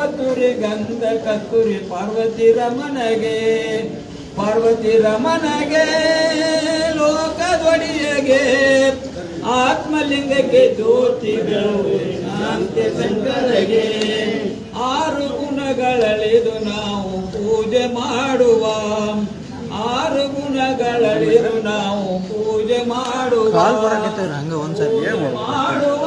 ಕಲ್ಪತುರಿ ಗಂಧ ಕಸ್ತೂರಿ ಪಾರ್ವತಿ ರಮನಗೆ ಪಾರ್ವತಿ ರಮಣಗೆ ಲೋಕದೊಡಿಯಗೆ ಆತ್ಮಲಿಂಗಕ್ಕೆ ಜ್ಯೋತಿಗಳು ಶಾಂತಿ ಶಂಕರಗೆ ಆರು ಗುಣಗಳಳಿದು ನಾವು ಪೂಜೆ ಮಾಡುವ ಆರು ಗುಣಗಳಳಿದು ನಾವು ಪೂಜೆ ಮಾಡುವ ಮಾಡುವ.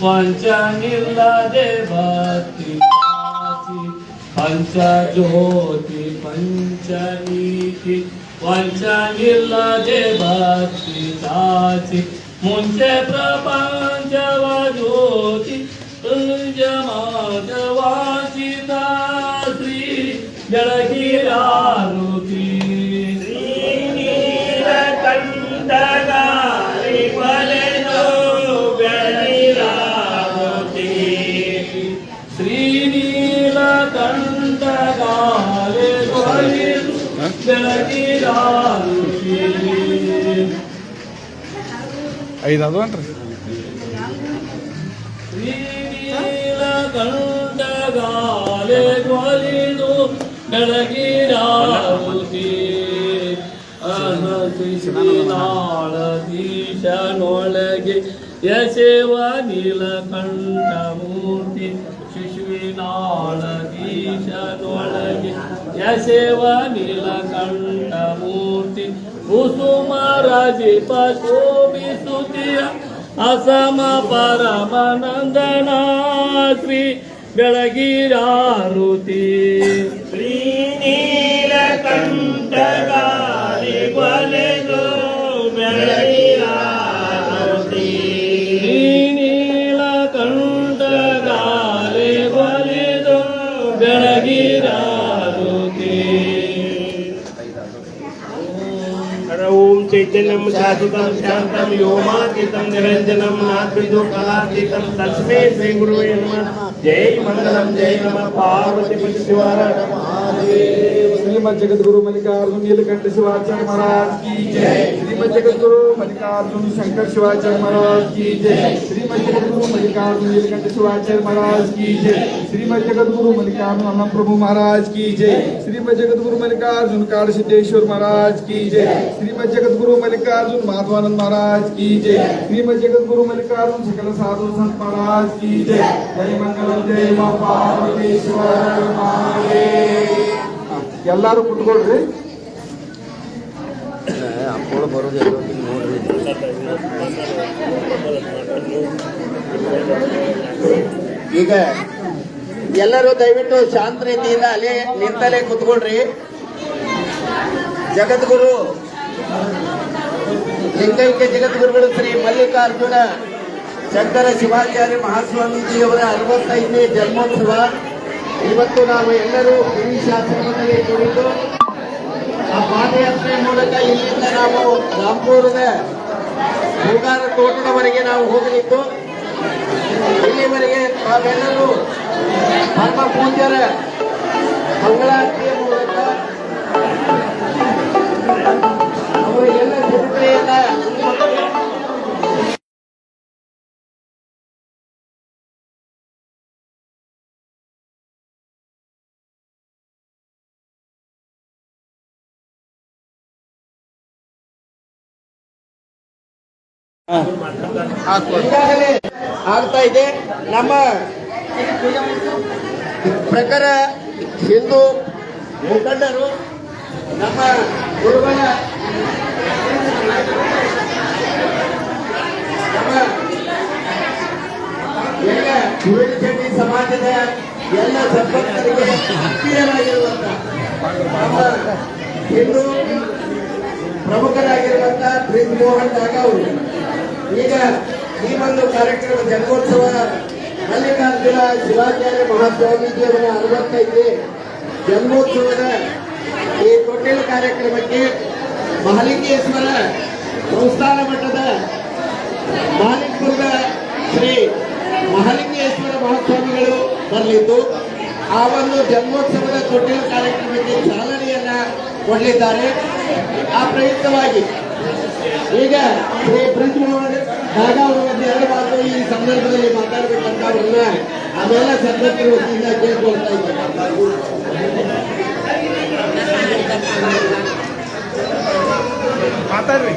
पंचा निर्ला देवाती पंचा ज्योती पंचनीती पंचा निर्ला देवाती ताची. मुंचे प्रपंच ज्योती तुंज माधवाची दात्री जळगिरा ಐದು ಅದು ಅನ್ರಿ ಶ್ರೀನೀಲಕಂಠಗಾಲೆ ಕೊಲಿದು ಬೆಳಗಿರಾರುತಿ ಅನತಿಶ್ರೀನಾಳದೀಶನೊಳಗೆ ಯಶೇವ ನೀಲಕಂಠ ಮೂರ್ತಿ ಶಿಶುವಿನಾಳದೀಶನೊಳಗೆ ಯಶೇವ ನೀಲಕಂಠ ಮೂರ್ತಿ ಕುಸುಮರಾಜಿಪ ಶೋಭಿಸುತಿಯ ಅಸಮ ಪರಮನಂದನ ಶ್ರೀ ಬೆಳಗಿರಾರುತಿ ನೀಲಕಂಠಗಾಲಿ ಬಲೆದು ಬೆಳಗಿರಾರುತಿ. నిర్విఘ్నం శాశ్వతం శాంతం వ్యోమాతీతం నిరంజనం నాద్విదు కళాతీతం తస్మే శ్రీ గురువే నమ జై మంగళం జై నమ పార్వతి శివార శ్రీమద్ జగద్గురు మల్లికార్జున నీలకంఠ శివాచార్య మహారాజ్ జై शिवाचार्य महाराज की जय श्रीमद जगत गुरु मल्लिकार्जुन शंकर शिवाचार्य महाराज की जय श्रीमद जगत गुरु मल्लिकार्जुन नीलकंठ शिवाचार्य महाराज की जय श्रीमद जगत गुरु मल्लिकार्जुन अन्नम प्रभु महाराज की जय श्रीमद जगत गुरु मल्लिकार्जुन काड़ सिद्धेश्वर महाराज की जय श्रीमद जगत गुरु मल्लिकार्जुन माधवानंद महाराज की जय श्रीमद जगत गुरु मल्लिकार्जुन सकल साधु संत महाराज की जय जय मंगलम जय मां पार्वतीश्वर महादेव ಎಲ್ಲಾರು ಕುತ್ಕೊಳ್ರಿ ಅಪ್ಪಳು ಬರೋದು ನೋಡ್ರಿ ಈಗ ಎಲ್ಲರೂ ದಯವಿಟ್ಟು ಶಾಂತ ರೀತಿಯಿಂದ ಅಲ್ಲೇ ನಿಂತಲೇ ಕುತ್ಕೊಳ್ರಿ. ಜಗದ್ಗುರು, ಲಿಂಗೈಕ್ಯ ಜಗದ್ಗುರುಗಳು ಶ್ರೀ ಮಲ್ಲಿಕಾರ್ಜುನ ಶಂಕರ ಶಿವಾಚಾರ್ಯ ಮಹಾಸ್ವಾಮೀಜಿಯವರ ಅರವತ್ತೈದನೇ ಜನ್ಮೋತ್ಸವ. ಇವತ್ತು ನಾವು ಎಲ್ಲರೂ ಶಾಸನದಲ್ಲಿ ಕುಳಿತು ಆ ಪಾದಯಾತ್ರೆ ಮೂಲಕ ಇಲ್ಲಿಂದ ನಾವು ರಾಂಪುರದ ಹೂಗಾರ ತೋಟದವರೆಗೆ ನಾವು ಹೋಗಲಿದ್ದು, ಇಲ್ಲಿವರೆಗೆ ತಾವೆಲ್ಲರೂ ಧರ್ಮ ಪೂಜ್ಯರ ಮಂಗಳಾರತಿಯ ಮೂಲಕ ಅವರಿಗೆಲ್ಲ ಆಗ್ತಾ ಇದೆ. ನಮ್ಮ ಪ್ರಕಾರ ಹಿಂದೂ ಮುಖಂಡರು, ನಮ್ಮ ಗುರುಗಳ ಎಲ್ಲ ಸಮಾಜದ ಎಲ್ಲ ಸಂಪರ್ಕರಿಗೆ ಹತ್ತಿರವಾಗಿರುವಂತ ನಮ್ಮ ಹಿಂದೂ ಪ್ರಮುಖರಾಗಿರುವಂತ ಪ್ರೀತ್ ಮೋಹನ್ ಜಾಗ ಅವರು. ಈಗ ಈ ಒಂದು ಕಾರ್ಯಕ್ರಮ ಜನ್ಮೋತ್ಸವ ಮಲ್ಲಿಕಾರ್ಜುನ ಶಿವಾಚಾರ್ಯ ಮಹಾಸ್ವಾಮೀಜಿಯವರ ಅರವತ್ತೈದು ಜನ್ಮೋತ್ಸವದ ಈ ತೊಟ್ಟಿಲು ಕಾರ್ಯಕ್ರಮಕ್ಕೆ ಮಹಾಲಿಂಗೇಶ್ವರ ಸಂಸ್ಥಾನ ಮಠದ ಮಾಲಿಕ್ಪುರದ ಶ್ರೀ ಮಹಾಲಿಂಗೇಶ್ವರ ಮಹಾಸ್ವಾಮಿಗಳು ಬರಲಿದ್ದು, ಆ ಒಂದು ಜನ್ಮೋತ್ಸವದ ತೊಟ್ಟಿಲು ಕಾರ್ಯಕ್ರಮಕ್ಕೆ ಚಾಲನೆಯನ್ನ ಕೊಡಲಿದ್ದಾರೆ. ಆ ಪ್ರಯುಕ್ತವಾಗಿ ಈಗ ಶ್ರೀ ಬ್ರಿಜ್ ಮೋಹನ್ ನಾಗಾ ಅವರು ಒಂದು ಎರಡು ಮಾತು ಈ ಸಂದರ್ಭದಲ್ಲಿ ಮಾತಾಡಬೇಕಂತ ಅವ್ರನ್ನ ಆಮೇಲೆ ಸದಸ್ಯರ ವತಿಯಿಂದ ಕೇಳ್ಕೊಳ್ತಾ ಇದ್ದಾರೆ ಮಾತಾಡ್ರಿ.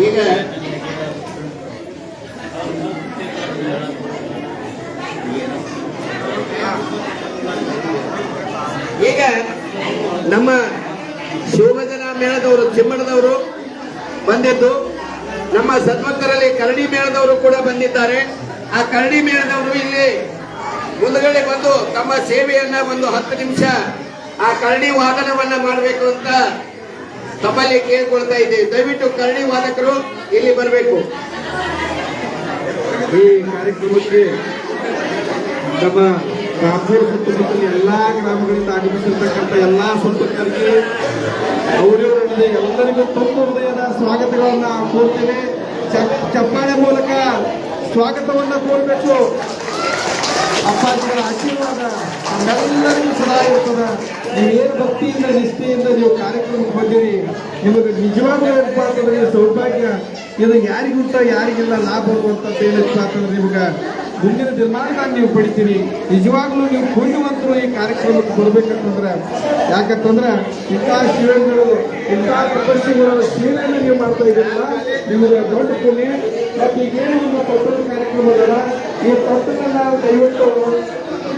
ಈಗ ಈಗ ನಮ್ಮ ಶಿವಭಜನ ಮೇಳದವರು ಚಿಮ್ಮಣದವರು ಬಂದಿದ್ದು. ನಮ್ಮ ಸದ್ಭಕ್ತರಲ್ಲಿ ಕರಡಿ ಮೇಳದವರು ಕೂಡ ಬಂದಿದ್ದಾರೆ. ಆ ಕರಡಿ ಮೇಳದವರು ಇಲ್ಲಿ ಮುಂದಗಡೆ ಬಂದು ತಮ್ಮ ಸೇವೆಯನ್ನ ಒಂದು ಹತ್ತು ನಿಮಿಷ ಆ ಕರಡಿ ವಾದನವನ್ನ ಮಾಡಬೇಕು ಅಂತ ತಮ್ಮಲ್ಲಿ ಕೇಳ್ಕೊಳ್ತಾ ಇದ್ದೀವಿ. ದಯವಿಟ್ಟು ಕರಡಿ ವಾದಕರು ಇಲ್ಲಿ ಬರಬೇಕು. ಈ ಕಾರ್ಯಕ್ರಮಕ್ಕೆ ನಮ್ಮ ರಾಮಪುರ ಸುತ್ತಮುತ್ತಲ ಎಲ್ಲಾ ಗ್ರಾಮಗಳಿಂದ ಆಗಮಿಸಿರ್ತಕ್ಕಂಥ ಎಲ್ಲಾ ಸಂಪರ್ಕರಿಗೆ ಅವರವರಲ್ಲಿ ಎಲ್ಲರಿಗೂ ತುಂಬ ಹೃದಯದ ಸ್ವಾಗತಗಳನ್ನ ಕೋರ್ತೀನಿ ಚಪ್ಪಾಳೆ ಮೂಲಕ ಸ್ವಾಗತವನ್ನ ಕೋರಬೇಕು. ಅಪ್ಪಾಜಿಗಳ ಆಶೀರ್ವಾದ ನಮ್ಮೆಲ್ಲರಿಗೂ ಸದಾ ಇರ್ತದ. ನೀವೇನು ಭಕ್ತಿಯಿಂದ, ನಿಷ್ಠೆಯಿಂದ ನೀವು ಕಾರ್ಯಕ್ರಮಕ್ಕೆ ಬಂದಿರಿ? ನಿಮಗೆ ನಿಜವಾಗ್ಲೂ ಏನಪ್ಪಾ ಸೌಭಾಗ್ಯ. ಇದು ಯಾರಿಗುಂಟ, ಯಾರಿಗಿಲ್ಲ ಲಾಭ ಆಗುವಂಥದ್ದು ಏನಪ್ಪ ಅಂತಂದ್ರೆ ನಿಮ್ಗೆ? ಮುಂದಿನ ದಿನಮಾನದಾಗ ನೀವು ಪಡಿತೀರಿ. ನಿಜವಾಗ್ಲೂ ನೀವು ಪುಣ್ಯವಂತರು ಈ ಕಾರ್ಯಕ್ರಮಕ್ಕೆ ಬರಬೇಕಂತಂದ್ರೆ ಯಾಕಂತಂದ್ರೆ ಇಂಥ ಶಿವಗಳು ಇಂಥ ತಪಸ್ಸುಗಳು ಸೇವೆಯನ್ನು ನೀವು ಮಾಡ್ತಾ ಇದ್ದೀರಲ್ಲ, ನಿಮಗೆ ದೊಡ್ಡ ಪುಣ್ಯ. ಮತ್ತು ಈಗೇನು ನಿಮ್ಮ ತೊಟ್ಟದ ಕಾರ್ಯಕ್ರಮ ಈ ಈ ನಾವು ದಯವಿಟ್ಟು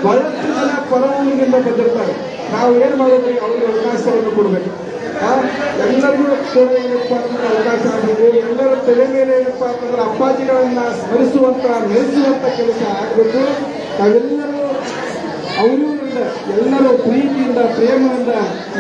ಬಹಳಷ್ಟು ಜನ ಪರವೂರಿನಿಂದ ಬಂದಿರ್ತಾರೆ ನಾವು ಏನು ಮಾಡೋದು ಅವ್ರಿಗೆ ಅವಕಾಶವನ್ನು ಕೊಡಬೇಕು. ಎಲ್ಲರಿಗೂ ಕೂಡ ಅಂತಂದ್ರೆ ಅವಕಾಶ ಆಗಬೇಕು. ತಲೆ ಮೇಲೆ ಏನಪ್ಪ ಅಂತಂದ್ರೆ ಅಪ್ಪಾಜಿಗಳನ್ನ ಸ್ಮರಿಸುವಂತ, ನೆಲೆಸುವಂತ ಕೆಲಸ ಆಗಬೇಕು. ತಾವೆಲ್ಲರೂ ಅವರಿಂದ ಎಲ್ಲರೂ ಪ್ರೀತಿಯಿಂದ, ಪ್ರೇಮದಿಂದ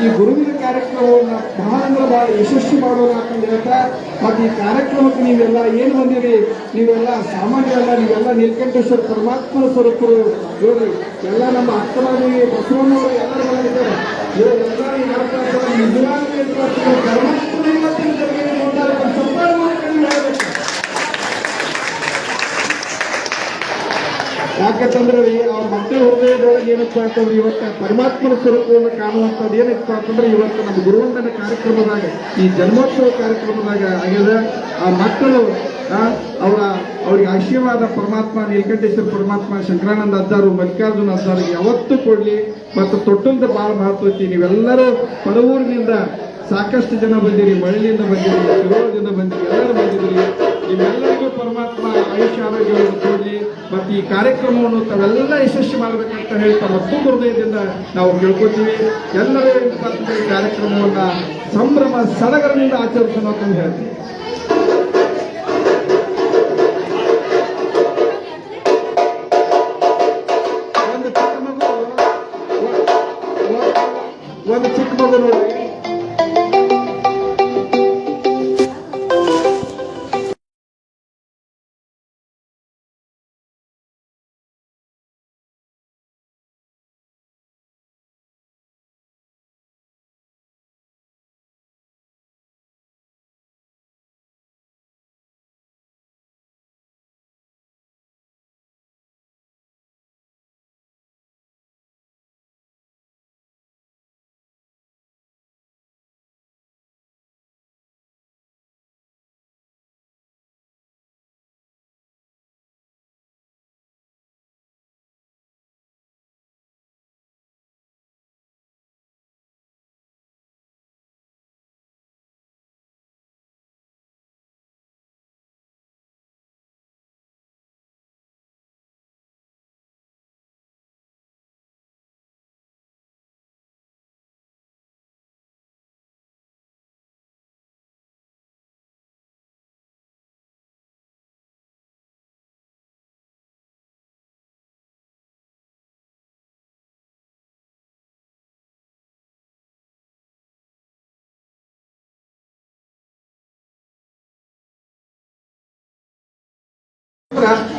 ಈ ಗುರುವಿನ ಕಾರ್ಯಕ್ರಮವನ್ನು ಬಹಳ ಅಂದ್ರೆ ಬಹಳ ಯಶಸ್ವಿ ಮಾಡೋಣ ಅಂತ ಹೇಳ್ತಾ, ಮತ್ತು ಈ ಕಾರ್ಯಕ್ರಮಕ್ಕೆ ನೀವೆಲ್ಲ ಏನು ಬಂದಿರಿ? ನೀವೆಲ್ಲ ಸಾಮಾನ್ಯವಲ್ಲ ನೀವೆಲ್ಲ ನೀಲಕಂಠೇಶ್ವರ ಪರಮಾತ್ಮನ ಸ್ವರೂಪರು. ನೋಡಿ ಎಲ್ಲ ನಮ್ಮ ಅಕ್ಕನಾಗಿ ಬಸವಣ್ಣವರು ಎಲ್ಲರೂ ಬಂದಿದ್ದಾರೆ ಇವರೆಲ್ಲ ಈ ಮಾಡ್ತಾ ಇದ್ದಾರೆ. ನಿಜವಾಗ್ಲೂ ಏನಪ್ಪಾ ಅಂತಂದ್ರೆ ಪರಮಾತ್ಮನ ಇವತ್ತಿನ ಜಗತ್ತಿಗೆ ನೋಡ್ತಾರೆ. ಒಂದು ಚಪ್ಪಾಳೆ ಮೂಲಕ ನೀವು ಹೇಳ್ಬೇಕು. ಯಾಕಂತಂದ್ರೆ ಈ ಅವ್ರ ಹೃದಯದೊಳಗೆ ಏನಪ್ಪ ಅಂತಂದ್ರೆ ಇವತ್ತು ಪರಮಾತ್ಮನ ಸ್ವರೂಪವನ್ನು ಕಾಣುವಂಥದ್ದು ಏನಪ್ಪ ಅಂತಂದ್ರೆ ಇವತ್ತು ನಮ್ಮ ಗುರುವಂದನ ಕಾರ್ಯಕ್ರಮದಾಗ, ಈ ಜನ್ಮೋತ್ಸವ ಕಾರ್ಯಕ್ರಮದಾಗ ಆಗ್ಯದ. ಆ ಮಕ್ಕಳು ಅವರ, ಅವ್ರಿಗೆ ಆಶೀರ್ವಾದ ಪರಮಾತ್ಮ, ನೀಲಕಂಠೇಶ್ವರ ಪರಮಾತ್ಮ, ಶಂಕರಾನಂದ ಅದ್ದಾರು, ಮಲ್ಲಿಕಾರ್ಜುನ ಅದ್ದಾರು, ಯಾವತ್ತೂ ಕೊಡ್ಲಿ. ಮತ್ತು ತೊಟ್ಟಂತ ಭಾಳ ಮಹತ್ವ ಐತಿ ನೀವೆಲ್ಲರೂ ಪಡವೂರಿನಿಂದ ಸಾಕಷ್ಟು ಜನ ಬಂದಿರಿ ಮಳ್ಳಿಯಿಂದ ಬಂದಿರಿ ಶಿರೋಳದಿಂದ ಬಂದಿರಿ, ಎಲ್ಲರೂ ಬಂದಿದ್ದೀರಿ ನಿಮ್ಮೆಲ್ಲರಿಗೂ ಪರಮಾತ್ಮ ಆಯುಷ್ಯ ಆರೋಗ್ಯವನ್ನು ಕೊಡಲಿ ಮತ್ತು ಈ ಕಾರ್ಯಕ್ರಮವನ್ನು ತಾವೆಲ್ಲ ಯಶಸ್ವಿ ಮಾಡಬೇಕಂತ ಹೇಳ್ತಾ ಮತ್ತು ಹೃದಯದಿಂದ ನಾವು ಕೇಳ್ಕೊತೀವಿ. ಎಲ್ಲರೂ ಈ ಕಾರ್ಯಕ್ರಮವನ್ನ ಸಂಭ್ರಮ, ಸಡಗರದಿಂದ ಆಚರಿಸೋಣ ಅಂತ ಹೇಳ್ತೀವಿ.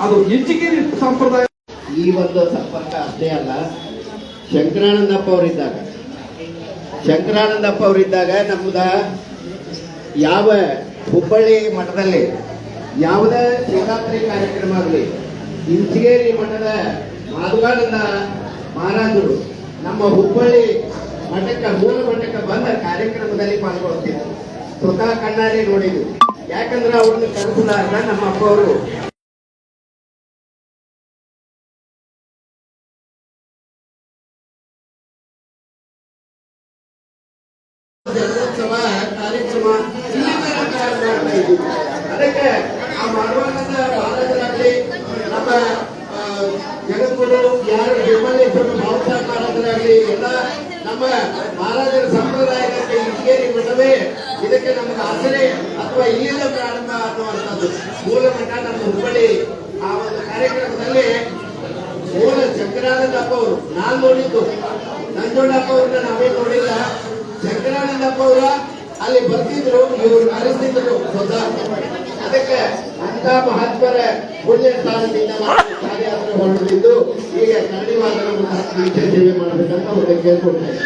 ಅದು ಇಂಚಿಗೇರಿ ಸಂಪ್ರದಾಯ. ಈ ಒಂದು ಸಂಪರ್ಕ ಅಷ್ಟೇ ಅಲ್ಲ, ಶಂಕರಾನಂದಪ್ಪ ಅವರಿದ್ದಾಗ. ಶಂಕರಾನಂದಪ್ಪ ಅವರಿದ್ದಾಗ ನಮ್ಮದ ಯಾವ ಹುಬ್ಬಳ್ಳಿ ಮಠದಲ್ಲಿ ಯಾವುದೇ ಶಿವರಾತ್ರಿ ಕಾರ್ಯಕ್ರಮ ಆಗಲಿ, ಇಂಚಿಗೇರಿ ಮಠದ ಮಾಧುಗಾನಂದ ಮಹಾರಾಜರು ನಮ್ಮ ಹುಬ್ಬಳ್ಳಿ ಮಠಕ್ಕೆ, ಮೂಲ ಮಠಕ್ಕೆ ಬಂದ ಕಾರ್ಯಕ್ರಮದಲ್ಲಿ ಪಾಲ್ಗೊಳ್ತಿದ್ರು ಸ್ವತಃ ಕಣ್ಣಾರೆ ನೋಡಿದ್ರು ಯಾಕಂದ್ರೆ ಅವ್ರನ್ನ ಕರೆಸಲಾರ್ದ ನಮ್ಮ ಅಪ್ಪ ಅವರು ಜನ್ಮೋತ್ಸವ ಕಾರ್ಯಕ್ರಮ. ಅದಕ್ಕೆ ಆ ಮಾಡುವಂತ ಭಾರತದಲ್ಲಿ ನಮ್ಮ ಜಗದ್ಗುರು ಯಾರು ಬೆಂಬಲಿಸಲು ಭಾವತಾ ಮಹಾರಾಜರಾಗ್ಲಿ ಎಲ್ಲ ನಮ್ಮ ಮಹಾರಾಜರ ಸಂಪ್ರದಾಯಕ್ಕೆ ಇಟ್ಕೇರಿ ಮಠವೇ ಇದಕ್ಕೆ ನಮಗೆ ಆಸರೆ ಅಥವಾ ಇಲ್ಲಿಂದ ಪ್ರಾರಂಭ ಅನ್ನುವಂಥದ್ದು ಮೂಲ ಮಠ ನಮ್ಮ ಹುಬ್ಬಳ್ಳಿ, ಆ ಒಂದು ಕಾರ್ಯಕ್ರಮದಲ್ಲಿ ಮೂಲ ಶಂಕರಾನಂದಪ್ಪ ಅವರು ನಾನು ನೋಡಿದ್ದು. ನಂಜೋಡಪ್ಪ ಅವ್ರನ್ನ ನಾವೇ ನೋಡಿಲ್ಲ. ಶಂಕರಾನಂದಪ್ಪ ಅವರ ಅಲ್ಲಿ ಬರ್ತಿದ್ರು, ಇವರು ನಡೆಸ್ತಿದ್ರು ಅದಕ್ಕೆ ಅಂತ ಮಹಾತ್ಮರ ಪುಣ್ಯ ಸ್ಥಾನದಿಂದ ಕಾರ್ಯಾಚರಣೆ ಮಾಡುತ್ತಿದ್ದು ಈಗ ಕನ್ನಡಿ ವಾದನ ಸೇವೆ ಮಾಡಬೇಕಂತ ಅವ್ರಿಗೆ ಕೇಳ್ಕೊಡ್ತೇನೆ